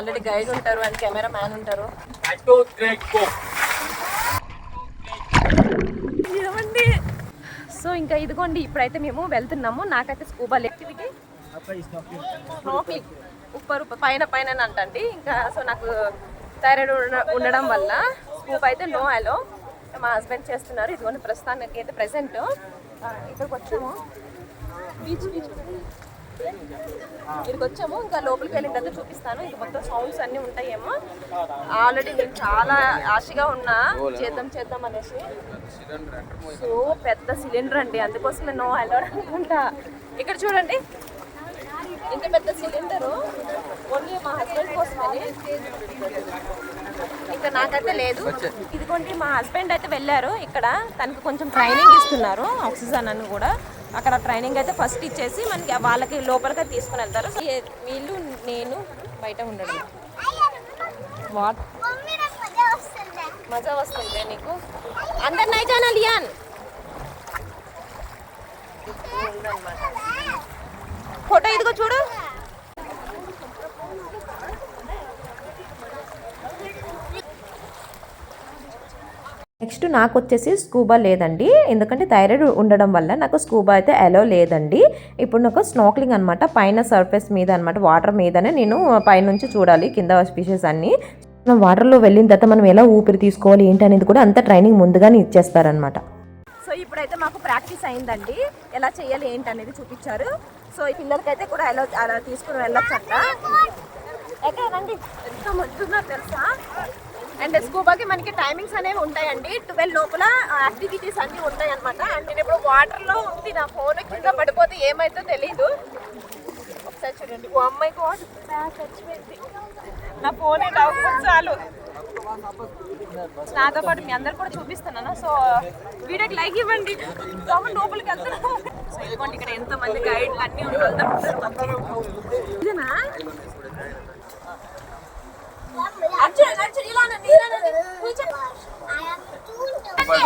Already guide ఉంటారు and camera man ఉంటారు. ఏమండి? సో ఇంకా ఇదిగోండి ఇప్పుడైతే మేము వెళ్తున్నాము. నాకైతే స్కూబా యాక్టివిటీ స్నోక్లింగ్ ఉప్పర్ ఉప్పర్ పైన పైన అంటండి. ఇంకా సో నాకు థైరాయిడ్ ఉండడం వల్ల స్కూబ్ అయితే నో అలో మా హస్బెండ్ చేస్తున్నారు. ఇదిగోండి ప్రస్తుతానికి అయితే ప్రెసెంట్ ఇక్కడికి వచ్చాము. బీచ్ బీచ్ ఇక్కడికి వచ్చాము. ఇంకా లోపలికి వెళ్ళిన తర్వాత చూపిస్తాను. ఇది మొత్తం సౌండ్స్ అన్నీ ఉంటాయేమో. ఆల్రెడీ నేను చాలా ఆశగా ఉన్నా. చేద్దాం చేద్దాం అనేసి. సో పెద్ద సిలిండర్ అండి. అందుకోసం నేను అలౌడ్ అనుకుంటా. ఇక్కడ చూడండి. ఇంత పెద్ద సిలిండర్ ఓన్లీ మా హస్బెండ్ కోసమని. ఇంకా నాకైతే లేదు. ఇదిగోండి మా హస్బెండ్ అయితే వెళ్ళారు. ఇక్కడ తనకు కొంచెం ట్రైనింగ్ ఇస్తున్నారు. ఆక్సిజన్ అని కూడా. అక్కడ ట్రైనింగ్ అయితే ఫస్ట్ ఇచ్చేసి మనకి వాళ్ళకి లోపలికి తీసుకుని వెళ్తారు. వీళ్ళు నేను బయట ఉండడం. వాట్ మజా వస్తుంది నీకు? అందరు నైజాన్ అలియాన్ ఫోటో ఇదిగో చూడు. నెక్స్ట్ నాకు వచ్చేసి స్కూబా లేదండి. ఎందుకంటే థైరాయిడ్ ఉండడం వల్ల నాకు స్కూబా అయితే అలో లేదండి. ఇప్పుడు నాకు స్నోక్లింగ్ అనమాట పైన సర్ఫేస్ మీద అనమాట వాటర్ మీదనే నేను పైనుంచి చూడాలి కింద స్పీషెస్ అన్ని. మనం వాటర్లో వెళ్ళిన తర్వాత మనం ఎలా ఊపిరి తీసుకోవాలి ఏంటి అనేది కూడా అంత ట్రైనింగ్ ముందుగానే ఇచ్చేస్తారనమాట సో ఇప్పుడైతే మాకు ప్రాక్టీస్ అయిందండి. ఎలా చేయాలి ఏంటి అనేది చూపించారు. సో ఈ పిల్లలకైతే కూడా ఎలా అలా తీసుకుని వెళ్ళొచ్చంట ఎక్కడ రండి. ఎంత తెలుసా? అండ్ స్కూబాకి మనకి టైమింగ్స్ అనేవి ఉంటాయండి. ట్వెల్వ్ లోపల యాక్టివిటీస్ అన్నీ ఉంటాయి అనమాట అండ్ నేను ఇప్పుడు వాటర్లో ఉంది నా ఫోన్ కింద పడిపోతే ఏమైతే తెలీదు. ఒకసారి చూడండి. ఓ అమ్మాయి కూడా చచ్చిపోయింది. నా ఫోన్ చాలు. నాతో పాటు మీ అందరు కూడా చూపిస్తున్నాను. సో వీడియోకి లైక్ ఇవ్వండి. కామన్ లోపలికి వెళ్తున్నాను సో ఇదిగోండి ఇక్కడ ఎంతమంది గైడ్లు అన్నీ ఉంటారు.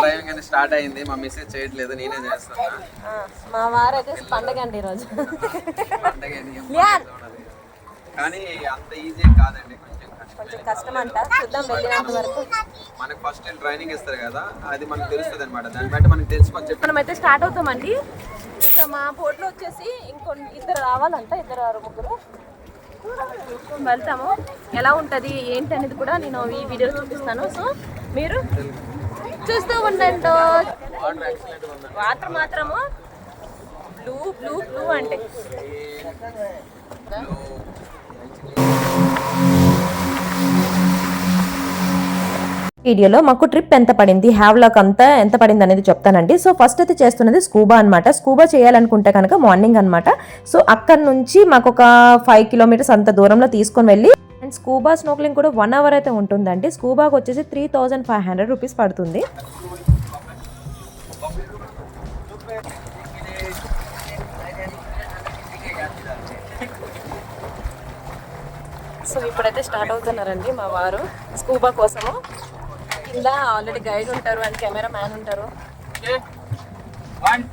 డ్రైవింగ్ అని స్టార్ట్ అయింది. మా మిస్సెస్ చేయట్లేదు నేనే చేస్తాను? మా వారైతే పండగ అండి ఈరోజు. పండగ. కానీ అంత ఈజీ కాదండి కొంచెం కొంచెం కష్టం అంట చూద్దాం వెళ్ళినంత వరకు. మనకు ఫస్ట్ ట్రైనింగ్ ఇస్తారు కదా అది మనకు తెలుస్తుంది అనమాట దాన్ని బట్టి మనకు తెలుసుకొని చెప్పి మనం అయితే స్టార్ట్ అవుతామండి. ఇక మా బోట్లో వచ్చేసి ఇంకొ ఇద్దరు రావాలంట ఇద్దరు ఆరు ముగ్గురు. వెళ్తాము. ఎలా ఉంటుంది ఏంటి అనేది కూడా నేను ఈ వీడియో చూపిస్తాను. సో మీరు చూస్తూ ఉండండి. వాటర్ మాత్రము బ్లూ బ్లూ బ్లూ అంటే. వీడియోలో మాకు ట్రిప్ ఎంత పడింది హ్యావ్లాక్ అంతా ఎంత పడింది అనేది చెప్తానండి. సో ఫస్ట్ అయితే చేస్తున్నది స్కూబా అనమాట స్కూబా చేయాలనుకుంటే కనుక మార్నింగ్ అనమాట సో అక్కడ నుంచి మాకు ఒక ఫైవ్ కిలోమీటర్స్ అంత దూరంలో తీసుకొని వెళ్ళి అండ్ స్కూబా స్నోక్లింగ్ కూడా వన్ అవర్ అయితే ఉంటుందండి. స్కూబాకి వచ్చేసి three thousand five hundred rupees పడుతుంది. సో ఇప్పుడైతే స్టార్ట్ అవుతున్నారండి మా వారు. స్కూబా కోసము. కింద ఆల్రెడీ గైడ్ ఉంటారు అండ్ కెమెరా మ్యాన్ ఉంటారు One,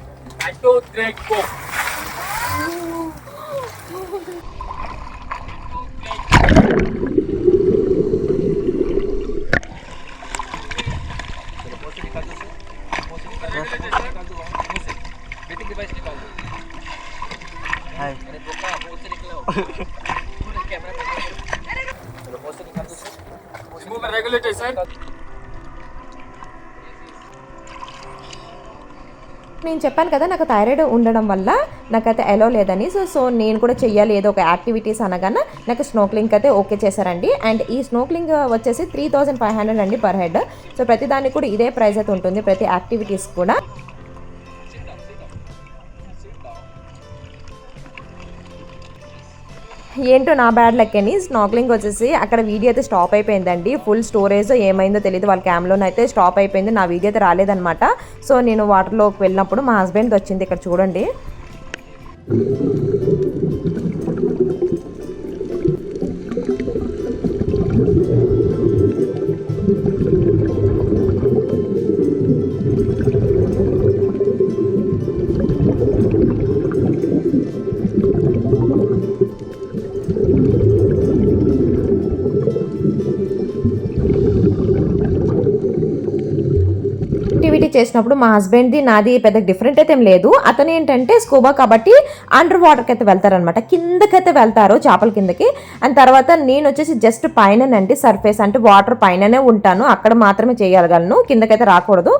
and నేను చెప్పాను కదా నాకు థైరాయిడ్ ఉండడం వల్ల నాకైతే ఎలో లేదని. సో సో నేను కూడా చెయ్యాలి ఏదో ఒక యాక్టివిటీస్ అనగానే నాకు స్నోక్లింగ్ అయితే ఓకే చేశారండి. అండ్ ఈ స్నోక్లింగ్ వచ్చేసి త్రీ థౌజండ్ ఫైవ్ హండ్రెడ్ అండి పర్ హెడ్ సో ప్రతి దానికి కూడా ఇదే ప్రైస్ అయితే ఉంటుంది ప్రతి యాక్టివిటీస్ కూడా. ఏంటో నా బ్యాడ్ లెక్కని స్నాక్లింగ్ వచ్చేసి అక్కడ వీడియో అయితే స్టాప్ అయిపోయిందండి. ఫుల్ స్టోరేజ్ ఏమైందో తెలియదు వాళ్ళ క్యామ్లోనే అయితే స్టాప్ అయిపోయింది. నా వీడియో అయితే రాలేదనమాట సో నేను వాటర్లోకి వెళ్ళినప్పుడు మా హస్బెండ్ వచ్చింది ఇక్కడ చూడండి. చేసినప్పుడు మా హస్బెండ్ది నాది పెద్ద డిఫరెంట్ అయితే ఏం లేదు. అతను ఏంటంటే స్కూబా కాబట్టి అండర్ వాటర్కి అయితే వెళ్తారనమాట కిందకైతే వెళ్తారు చేపల కిందకి. అండ్ తర్వాత నేను వచ్చేసి జస్ట్ పైననండి సర్ఫేస్ అంటే వాటర్ పైననే ఉంటాను. అక్కడ మాత్రమే చేయగలను కిందకైతే రాకూడదు.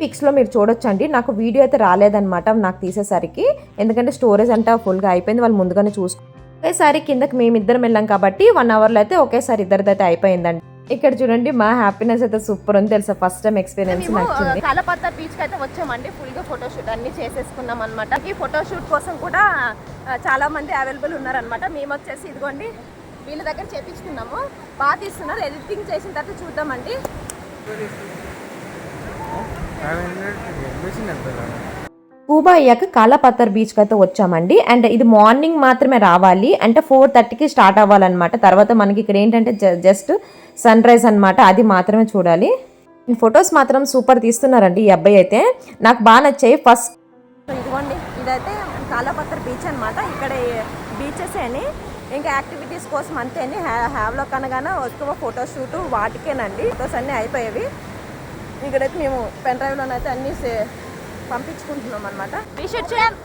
పిక్స్లో మీరు చూడొచ్చండి. నాకు వీడియో అయితే రాలేదనమాట నాకు తీసేసరికి. ఎందుకంటే స్టోరేజ్ అంతా ఫుల్గా అయిపోయింది. వాళ్ళు ముందుగానే చూసుకో ఒకేసారి కిందకి మేమిద్దరం వెళ్ళాం కాబట్టి వన్ అవర్లో అయితే ఒకేసారి ఇద్దరిదైతే అయిపోయిందండి ఇక్కడ చూడండి మా హ్యాపీనెస్ అయితే సూపర్ ఉంది తెలుసా ఫస్ట్ టైం ఎక్స్పీరియన్స్ నచ్చింది కాలపత్త బీచ్కి అయితే వచ్చామండి ఫుల్గా ఫోటోషూట్ అన్ని చేసేసుకున్నాం అనమాట ఈ ఫోటోషూట్ కోసం కూడా చాలా మంది అవైలబుల్ ఉన్నారనమాట మేము వచ్చేసి ఇదిగోండి వీళ్ళ దగ్గర చేపించుకున్నాము బాగా తీస్తున్నారు ఎడిటింగ్ చేసిన తర్వాత చూద్దామండి కూబా అయ్యాక కాలాపత్తర్ బీచ్కి అయితే వచ్చామండి. అండ్ ఇది మార్నింగ్ మాత్రమే రావాలి. అంటే ఫోర్ థర్టీకి స్టార్ట్ అవ్వాలన్నమాట. తర్వాత మనకి ఇక్కడ ఏంటంటే జస్ట్ సన్ రైజ్ అనమాట అది మాత్రమే చూడాలి. ఫొటోస్ మాత్రం సూపర్ తీస్తున్నారండి ఈ అబ్బాయి అయితే. నాకు బాగా నచ్చాయి. ఫస్ట్ ఇదిగోండి ఇదైతే కాలాపత్ర బీచ్ అనమాట ఇక్కడ బీచెస్ అని. ఇంకా యాక్టివిటీస్ కోసం అంతే అని హ్యావ్లో కనగానే ఎక్కువ ఫోటోషూట్ వాటికేనండి. ఫొటోస్ అన్నీ అయిపోయేవి. ఇక్కడైతే మేము పెన్ డ్రైవ్లోనైతే అన్నీ పంపించుకుంటున్నాం అనమాట చేయాలి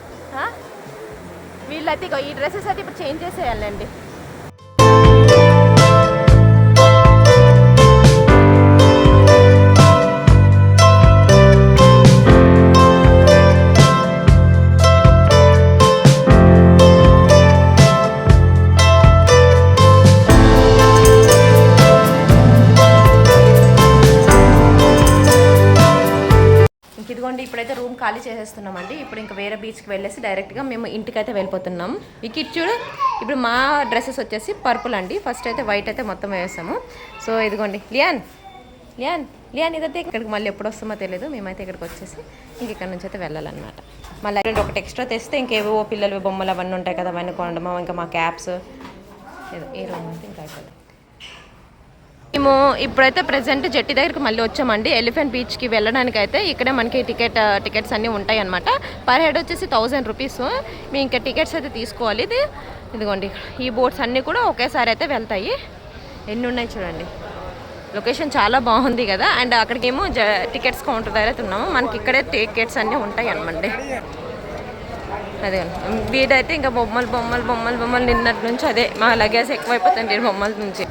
వీళ్ళైతే ఈ డ్రెస్సెస్ అయితే ఇప్పుడు చేంజ్ చేసేయాలండి. ఖాళీ చేసేస్తున్నామండి. ఇప్పుడు ఇంకా వేరే బీచ్కి వెళ్ళేసి డైరెక్ట్గా మేము ఇంటికైతే వెళ్ళిపోతున్నాం. ఈ కిట్ చూడు ఇప్పుడు మా డ్రెస్సెస్ వచ్చేసి పర్పుల్ అండి. ఫస్ట్ అయితే వైట్ అయితే మొత్తం వేసాము. సో ఇదిగోండి లియాన్ లియాన్ లియాన్ ఇదైతే ఇక్కడికి మళ్ళీ ఎప్పుడు వస్తామో తెలియదు మేమైతే ఇక్కడికి వచ్చేసి ఇంక ఇక్కడ నుంచి అయితే వెళ్ళాలన్నమాట. మళ్ళీ ఒకటి ఎక్స్ట్రా తెస్తే ఇంకేవో పిల్లలు బొమ్మలు అవన్నీ ఉంటాయి కదా అవన్నీ కొనడము ఇంకా మా క్యాప్స్ ఏదో ఏ రూమ్ అయితే ఇంకా అయిపోతుంది మేము ఇప్పుడైతే ప్రెసెంట్ జట్టి దగ్గరికి మళ్ళీ వచ్చామండి. ఎలిఫెంట్ బీచ్కి వెళ్ళడానికి అయితే ఇక్కడే మనకి టికెట్ టికెట్స్ అన్నీ ఉంటాయి అనమాట పర్ హెడ్ వచ్చేసి థౌజండ్ రూపీస్ మేము ఇంకా టికెట్స్ అయితే తీసుకోవాలి. ఇది ఇదిగోండి ఈ బోట్స్ అన్నీ కూడా ఒకేసారి అయితే వెళ్తాయి. ఎన్ని ఉన్నాయి చూడండి. లొకేషన్ చాలా బాగుంది కదా. అండ్ అక్కడికేమో జ టికెట్స్ కౌంటర్ దగ్గర అయితే ఉన్నాము. మనకి ఇక్కడే టికెట్స్ అన్నీ ఉంటాయి అనమండి అదే వీడైతే ఇంకా బొమ్మలు బొమ్మలు బొమ్మలు బొమ్మలు నిన్నటి నుంచి అదే మా లగేజ్ ఎక్కువైపోతుంది బొమ్మల నుంచి.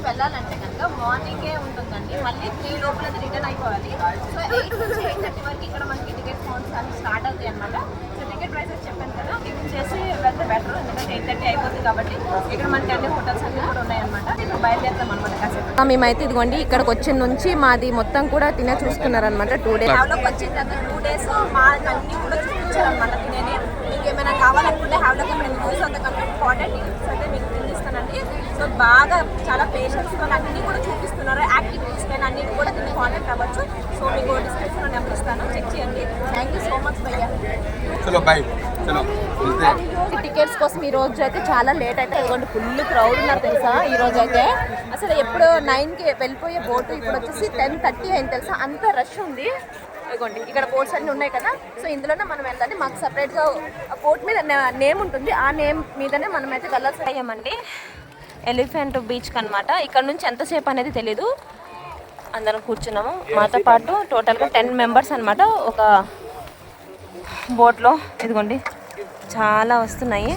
బీచ్కి వెళ్ళాలంటే కనుక మార్నింగే ఉంటుందండి. మళ్ళీ త్రీ లోపల రిటర్న్ అయిపోవాలి. సో ఎయిట్ నుంచి ఎయిట్ థర్టీ వరకు ఇక్కడ మనకి టికెట్ కౌంట్స్ అన్ని స్టార్ట్ అవుతాయి అనమాట సో టికెట్ ప్రైసెస్ చెప్పాను కదా టికెట్ చేసి వెళ్తే బెటర్ ఎందుకంటే ఎయిట్ థర్టీ అయిపోతుంది కాబట్టి ఇక్కడ మనకి అన్ని హోటల్స్ అన్ని కూడా ఉన్నాయన్నమాట ఇప్పుడు బయలుదేరుతాం అనమాట కాసేపు. మేమైతే ఇదిగోండి ఇక్కడికి వచ్చిన నుంచి మాది మొత్తం కూడా తినే చూసుకున్నారనమాట టూ డేస్ హ్యావ్లోకి వచ్చిన తర్వాత టూ డేస్ మా అన్ని కూడా చూపించారనమాట తినేది మీకు ఏమైనా కావాలనుకుంటే హ్యావ్లోకి మేము యూస్ అవుతాం కాబట్టి ఇంపార్టెంట్ సో బాగా చాలా పేషెంట్స్తో అన్ని కూడా చూపిస్తున్నారు. యాక్టివిటీస్ కానీ అన్నిటి కూడా దీన్ని కాంటాక్ట్ అవ్వచ్చు. సో మీకు డిస్క్రిప్షన్లో నెంబర్ ఇస్తాను. చెక్ చేయండి. థ్యాంక్ యూ సో మచ్ భయ్యా. చలో బాయ్ చలో టికెట్స్ కోసం ఈ రోజు అయితే చాలా లేట్ అయితే ఇదిగోండి ఫుల్ క్రౌడ్ ఉన్నారు తెలుసా ఈ రోజు అయితే. అసలు ఎప్పుడు నైన్కి వెళ్ళిపోయే బోటు ఇప్పుడు వచ్చేసి టెన్ థర్టీ అయింది తెలుసా? అంత రష్ ఉంది. ఇదిగోండి ఇక్కడ బోట్స్ అన్ని ఉన్నాయి కదా. సో ఇందులోనే మనం వెళ్ళాలి. మాకు సపరేట్గా బోట్ మీద నేమ్ ఉంటుంది. ఆ నేమ్ మీదనే మనం అయితే వెళ్ళాల్సి అయ్యామండి ఎలిఫెంట్ బీచ్కి అనమాట ఇక్కడ నుంచి ఎంతసేపు అనేది తెలీదు. అందరం కూర్చున్నాము. మాతో పాటు టోటల్గా టెన్ మెంబర్స్ అనమాట ఒక బోట్లో ఇదిగోండి చాలా వస్తున్నాయి.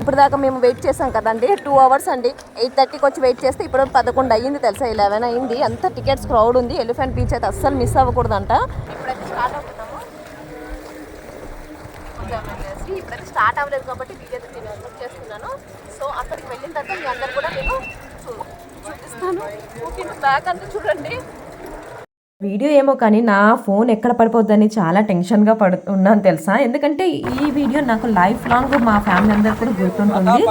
ఇప్పుడు దాకా మేము వెయిట్ చేసాం కదండి. టూ అవర్స్ అండి. ఎయిట్ థర్టీకి వచ్చి వెయిట్ చేస్తే ఇప్పుడు పదకొండు అయ్యింది తెలుసా? ఇలెవెన్ అయింది అంత టికెట్స్ క్రౌడ్ ఉంది. ఎలిఫెంట్ బీచ్ అయితే అస్సలు మిస్ అవ్వకూడదంట. ఇప్పుడైతే స్టార్ట్ అవుతున్నాము ఇప్పుడైతే స్టార్ట్ అవ్వలేదు కాబట్టి వీడియో నేను అప్లోడ్ చేస్తున్నాను. సో అక్కడికి వెళ్ళిన తర్వాత మీ అందరు కూడా నేను చూపిస్తాను. ఓకే బ్యాక్ అంతా చూడండి. వీడియో ఏమో కానీ నా ఫోన్ ఎక్కడ పడిపోద్దని చాలా టెన్షన్గా పడు ఉన్నాను తెలుసా? ఎందుకంటే ఈ వీడియో నాకు లైఫ్ లాంగ్ మా ఫ్యామిలీ అందరు కూడా గుర్తుంటుంది.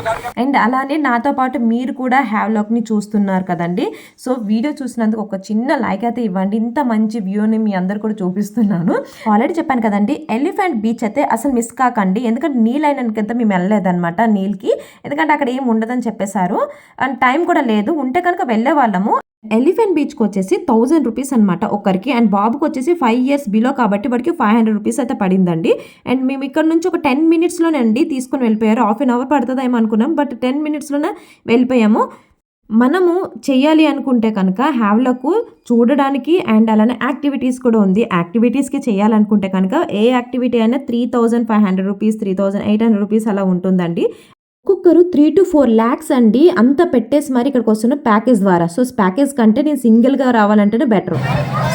అండ్ అలానే నాతో పాటు మీరు కూడా హ్యావ్ లాక్ని చూస్తున్నారు కదండి. సో వీడియో చూసినందుకు ఒక చిన్న లైక్ అయితే ఇవ్వండి. ఇంత మంచి వ్యూని మీ అందరు కూడా చూపిస్తున్నాను. ఆల్రెడీ చెప్పాను కదండి ఎలిఫెంట్ బీచ్ అయితే అసలు మిస్ కాకండి. ఎందుకంటే నీళ్ళు అయినంత మేము వెళ్ళలేదన్నమాట నీళ్ళకి. ఎందుకంటే అక్కడ ఏం ఉండదని చెప్పేశారు. అండ్ టైం కూడా లేదు. ఉంటే కనుక వెళ్ళే వాళ్ళము ఎలిఫెంట్ బీచ్కి వచ్చేసి థౌజండ్ రూపీస్ అనమాట ఒకరికి అండ్ బాబుకి వచ్చేసి ఫైవ్ ఇయర్స్ బిలో కాబట్టి వాడికి ఫైవ్ హండ్రెడ్ రూపీస్ అయితే పడిందండి. అండ్ మేము ఇక్కడ నుంచి ఒక టెన్ మినిట్స్లోనే అండి తీసుకొని వెళ్ళిపోయారు. హాఫ్ అన్ అవర్ పడుతుందేమో అనుకున్నాం బట్ టెన్ మినిట్స్లోనే వెళ్ళిపోయాము. మనము చేయాలి అనుకుంటే కనుక హ్యావ్లకు చూడడానికి అండ్ అలానే యాక్టివిటీస్ కూడా ఉంది. యాక్టివిటీస్కి చేయాలనుకుంటే కనుక ఏ యాక్టివిటీ అయినా three thousand five hundred rupees three thousand eight hundred rupees అలా ఉంటుందండి. ఒక్కొక్కరు త్రీ టు ఫోర్ ల్యాక్స్ అండి. అంత పెట్టేసి మరి ఇక్కడికి వస్తున్న ప్యాకేజ్ ద్వారా. సో ప్యాకేజ్ కంటే నేను సింగిల్గా రావాలంటేనే బెటర్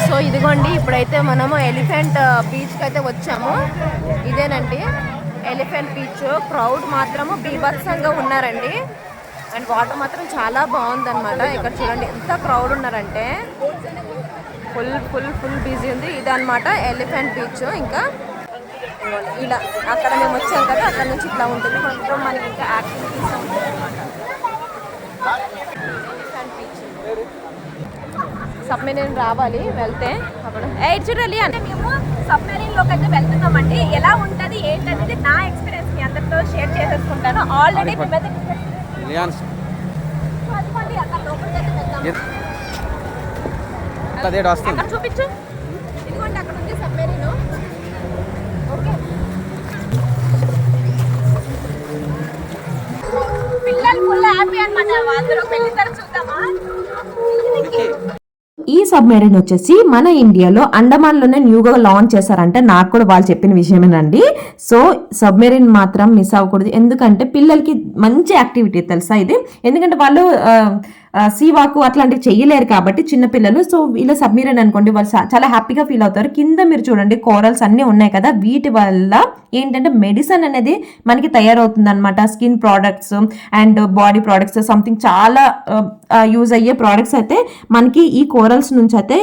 సో ఇదిగోండి ఇప్పుడైతే మనము ఎలిఫెంట్ బీచ్కి అయితే వచ్చాము. ఇదేనండి ఎలిఫెంట్ బీచ్ క్రౌడ్ మాత్రము బీభత్సంగా ఉన్నారండి. అండ్ వాటర్ మాత్రం చాలా బాగుందన్నమాట. ఇక్కడ చూడండి ఎంత క్రౌడ్ ఉన్నారంటే ఫుల్ ఫుల్ ఫుల్ బిజీ ఉంది. ఇదన్నమాట ఎలిఫెంట్ బీచ్ ఇంకా ఇలా అక్కడ మేము వచ్చాం కదా అక్కడ నుంచి ఇట్లా ఉంటుంది మొత్తం మనకి ఇంకా యాక్టివిటీస్ ఉంటాయి సబ్మెరీన్ రావాలి వెళ్తే అప్పుడు ఏ చూడాలి అంటే మేము సబ్మెరీన్లోకి అయితే వెళ్తున్నామండి ఎలా ఉంటది ఏంటనేది నా ఎక్స్పీరియన్స్ మీ అందరితో షేర్ చేసేసుకుంటాను ఆల్రెడీ మేమైతే లోపలికి అయితే అక్కడ చూపించు పిల్లలు ఫుల్ హ్యాపీ అనమాట అందరూ వెళ్ళిన చూద్దామా? ఈ సబ్మెరీన్ వచ్చేసి మన ఇండియాలో అండమాన్లోనే న్యూగా లాంచ్ చేశారంటే. నాకు కూడా వాళ్ళు చెప్పిన విషయమేనండి. సో సబ్మెరీన్ మాత్రం మిస్ అవ్వకూడదు. ఎందుకంటే పిల్లలకి మంచి యాక్టివిటీ తెలుసా ఇది. ఎందుకంటే వాళ్ళు సీవాకు అట్లాంటివి చేయలేరు కాబట్టి చిన్నపిల్లలు సో వీళ్ళ సబ్మిరన్ అనుకోండి వాళ్ళు చాలా హ్యాపీగా ఫీల్ అవుతారు. కింద మీరు చూడండి కోరల్స్ అన్నీ ఉన్నాయి కదా. వీటి వల్ల ఏంటంటే మెడిసిన్ అనేది మనకి తయారవుతుంది అనమాట skin products and body products something చాలా యూజ్ అయ్యే ప్రోడక్ట్స్ అయితే మనకి ఈ కోరల్స్ నుంచి అయితే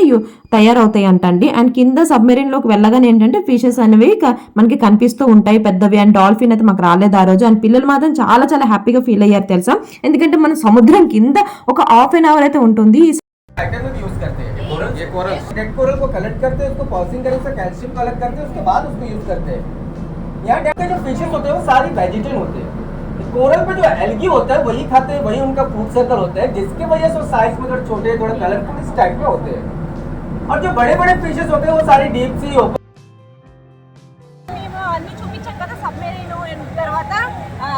తయారవుతాయి అంటండి అండ్ కింద సబ్మెరీన్ లోకి వెళ్ళగానే ఏంటంటే ఫిషెస్ అనేవి క- మనకి కనిపిస్తూ ఉంటాయి పెద్దవి అండ్ డాల్ఫిన్ అయితే మాకు రాలేదు ఆ రోజు అండ్ పిల్లలు మాత్రం చాలా చాలా హ్యాపీగా ఫీల్ అయ్యారు తెలుసా ఎందుకంటే మన సముద్రం కింద ఒక హాఫ్ అన్ అవర్ అయితే ఉంటుంది ఈ फाइटर में भी यूज करते हैं कोरल ये कोरल डेड कोरल को कलेक्ट करते हैं उसको पॉसिंग करके उसका कैल्शियम कलेक्ट करते हैं उसके बाद उसको यूज करते हैं यहाँ डेड के जो फिशेस होते हैं वो सारी वेजिटेरियन होते हैं कोरल पे जो एल्गी होता है वही खाते हैं वही उनका फूड सर्कल होता है जिसकी वजह से वो साइज में थोड़े छोटे थोड़े कलरफुल इस टाइप में होते हैं और जो बड़े बड़े फिशेस होते हैं वो सारी डीप सी ओपन మేము అన్ని చూపించాం కదా సబ్మెరీన్ తర్వాత ఆ,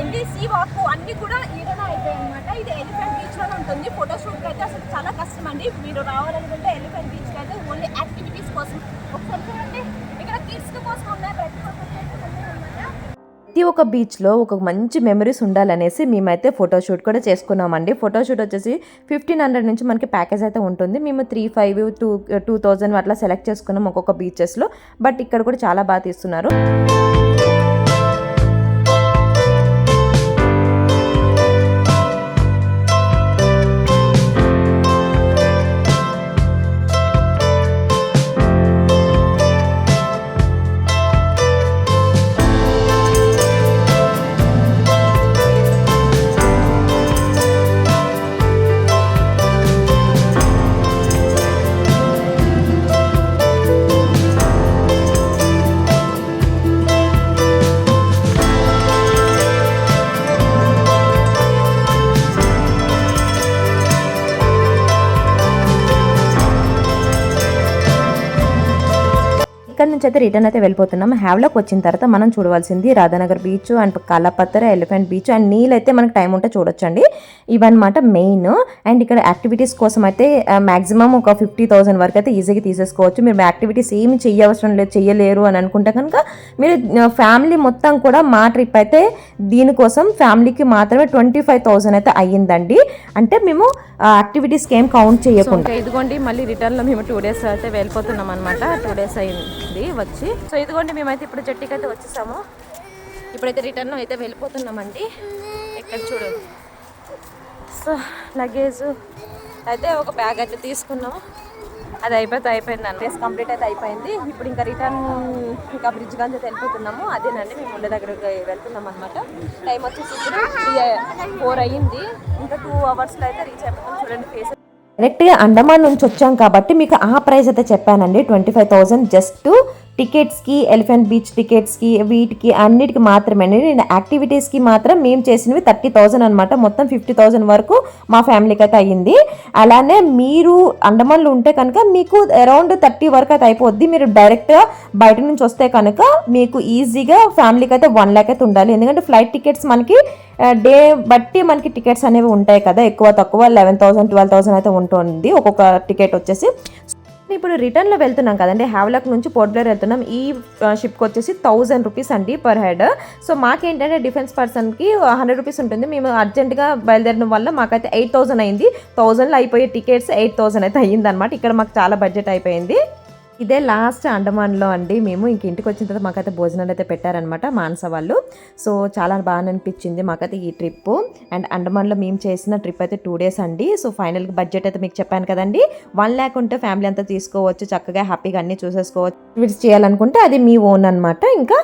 ఏంటి సీ వాక్ అన్ని కూడా ఈడనే అయిపోయాయి అనమాట ఇది ఎలిఫెంట్ బీచ్ లోనే ఉంటుంది ఫోటో షూట్ అయితే అసలు చాలా కష్టం అండి మీరు రావాలనుకుంటే ప్రతి ఒక్క బీచ్లో ఒక మంచి మెమరీస్ ఉండాలనేసి మేమైతే ఫోటోషూట్ కూడా చేసుకున్నామండి. ఫోటోషూట్ వచ్చేసి ఫిఫ్టీన్ హండ్రెడ్ నుంచి మనకి ప్యాకేజ్ అయితే ఉంటుంది. మేము three five two two thousand అట్లా సెలెక్ట్ చేసుకున్నాం ఒక్కొక్క బీచెస్లో బట్ ఇక్కడ కూడా చాలా బాగా తీస్తున్నారు. ఇక్కడ నుంచి అయితే రిటర్న్ అయితే వెళ్ళిపోతున్నాం. హ్యావ్లోకి వచ్చిన తర్వాత మనం చూడవలసింది Radhanagar beach and Kalapathar elephant beach and నీళ్ళు అయితే మనకి టైం ఉంటే చూడొచ్చండి. ఇవన్నమాట మెయిన్ అండ్ ఇక్కడ యాక్టివిటీస్ కోసం అయితే మాక్సిమం ఒక ఫిఫ్టీ థౌసండ్ వరకు అయితే ఈజీగా తీసేసుకోవచ్చు. మీరు యాక్టివిటీస్ ఏమి చేయవసరం లేదు చేయలేరు అని అనుకుంటే కనుక మీరు ఫ్యామిలీ మొత్తం కూడా మా ట్రిప్ అయితే దీనికోసం ఫ్యామిలీకి మాత్రమే ట్వంటీ ఫైవ్ థౌసండ్ అయితే అయ్యిందండి. అంటే మేము యాక్టివిటీస్కి ఏం కౌంట్ చేయకుండా. ఇదిగోండి మళ్ళీ రిటర్న్లో మేము టూ డేస్ అయితే వెళ్ళిపోతున్నాం అనమాట టూ డేస్ అయింది వచ్చి. సో ఇదిగోండి మేమైతే ఇప్పుడు జట్టికి అయితే వచ్చేసాము. ఇప్పుడైతే రిటర్న్ అయితే వెళ్ళిపోతున్నామండి. ఎక్కడ చూడు. సో లగేజ్ అయితే ఒక బ్యాగ్ అయితే తీసుకున్నాము అది అయిపోతే అయిపోయింది రేస్ కంప్లీట్ అయితే అయిపోయింది. ఇప్పుడు ఇంకా రిటర్న్ ఇంకా బ్రిడ్జ్ కానీ అయితే వెళ్ళిపోతున్నాము. అదేనండి మేము ఉండే దగ్గరకు వెళ్తున్నాం అనమాట టైం వచ్చేసి ఇప్పుడు ఫోర్ అయ్యింది. ఇంకా టూ అవర్స్లో అయితే రీచ్ అయిపోతాం. చూడండి ఫేస్ డైరెక్ట్గా అండమాన్ నుంచి వచ్చాం కాబట్టి మీకు ఆ ప్రైస్ అయితే చెప్పానండి. ట్వంటీ ఫైవ్ థౌజండ్ జస్ట్ టికెట్స్కి ఎలిఫెంట్ బీచ్ టికెట్స్కి వీటికి అన్నిటికి మాత్రమే నేను యాక్టివిటీస్కి మాత్రం మేము చేసినవి థర్టీ థౌజండ్ అనమాట మొత్తం ఫిఫ్టీ థౌజండ్ వరకు మా ఫ్యామిలీకి అయితే అయ్యింది. అలానే మీరు అండమాన్లో ఉంటే కనుక మీకు అరౌండ్ థర్టీ వరకు అయితే అయిపోద్ది. మీరు డైరెక్ట్గా బయట నుంచి వస్తే కనుక మీకు ఈజీగా ఫ్యామిలీకి అయితే వన్ ల్యాక్ అయితే ఉండాలి. ఎందుకంటే ఫ్లైట్ టికెట్స్ మనకి డే బట్టి మనకి టికెట్స్ అనేవి ఉంటాయి కదా. ఎక్కువ తక్కువ లెవెన్ థౌసండ్ ట్వెల్వ్ థౌసండ్ అయితే ఉంటుంది ఒక్కొక్క టికెట్ వచ్చేసి. ఇప్పుడు రిటర్న్లో వెళ్తున్నాం కదండి. హ్యావ్లాక్ నుంచి పోర్ట్బ్లేర్ వెళ్తున్నాం. ఈ షిప్కి వచ్చేసి థౌజండ్ రూపీస్ అండి పర్ హెడ్ సో మాకేంటంటే డిఫెన్స్ పర్సన్కి హండ్రెడ్ రూపీస్ ఉంటుంది. మేము అర్జెంట్గా బయలుదేరడం వల్ల మాకైతే ఎయిట్ థౌసండ్ అయింది. థౌజండ్లో అయిపోయే టికెట్స్ ఎయిట్ థౌసండ్ అయితే అయ్యిందనమాట ఇక్కడ మాకు చాలా బడ్జెట్ అయిపోయింది. ఇదే లాస్ట్ అండమాన్లో అండి. మేము ఇంక ఇంటికి వచ్చిన తర్వాత మాకైతే భోజనాలు అయితే పెట్టారనమాట మానస వాళ్ళు. సో చాలా బాగా అనిపించింది మాకైతే ఈ ట్రిప్ అండ్ అండమాన్లో మేము చేసిన ట్రిప్ అయితే టూ డేస్ అండి. సో ఫైనల్గా బడ్జెట్ అయితే మీకు చెప్పాను కదండి. వన్ ల్యాక్ ఉంటే ఫ్యామిలీ అంతా తీసుకోవచ్చు చక్కగా హ్యాపీగా అన్నీ చూసేసుకోవచ్చు. విజిట్ చేయాలనుకుంటే అది మీ ఓన్ అనమాట ఇంకా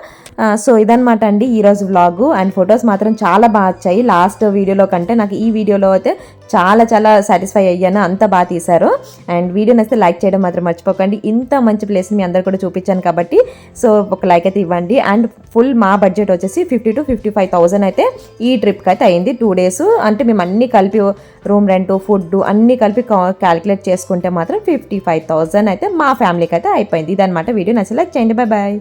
సో ఇదనమాట అండి ఈరోజు వ్లాగు అండ్ ఫొటోస్ మాత్రం చాలా బాగా వచ్చాయి. లాస్ట్ వీడియోలో కంటే నాకు ఈ వీడియోలో అయితే చాలా చాలా సాటిస్ఫై అయ్యాను. అంత బాగా తీశారు. అండ్ వీడియో నచ్చితే లైక్ చేయడం మాత్రం మర్చిపోకండి. ఇంత మంచి ప్లేస్ మీ అందరు కూడా చూపించాను కాబట్టి. సో ఒక లైక్ అయితే ఇవ్వండి. అండ్ ఫుల్ మా బడ్జెట్ వచ్చేసి fifty to fifty five thousand అయితే ఈ ట్రిప్కి అయితే అయింది. టూ డేస్ అంటే మేము అన్ని కలిపి రూమ్ రెంట్ ఫుడ్ అన్నీ కలిపి క్యాలిక్యులేట్ చేసుకుంటే మాత్రం ఫిఫ్టీ ఫైవ్ థౌసండ్ అయితే మా ఫ్యామిలీకి అయితే అయిపోయింది. ఇదనమాట వీడియో నచ్చి లైక్ చేయండి. Bye bye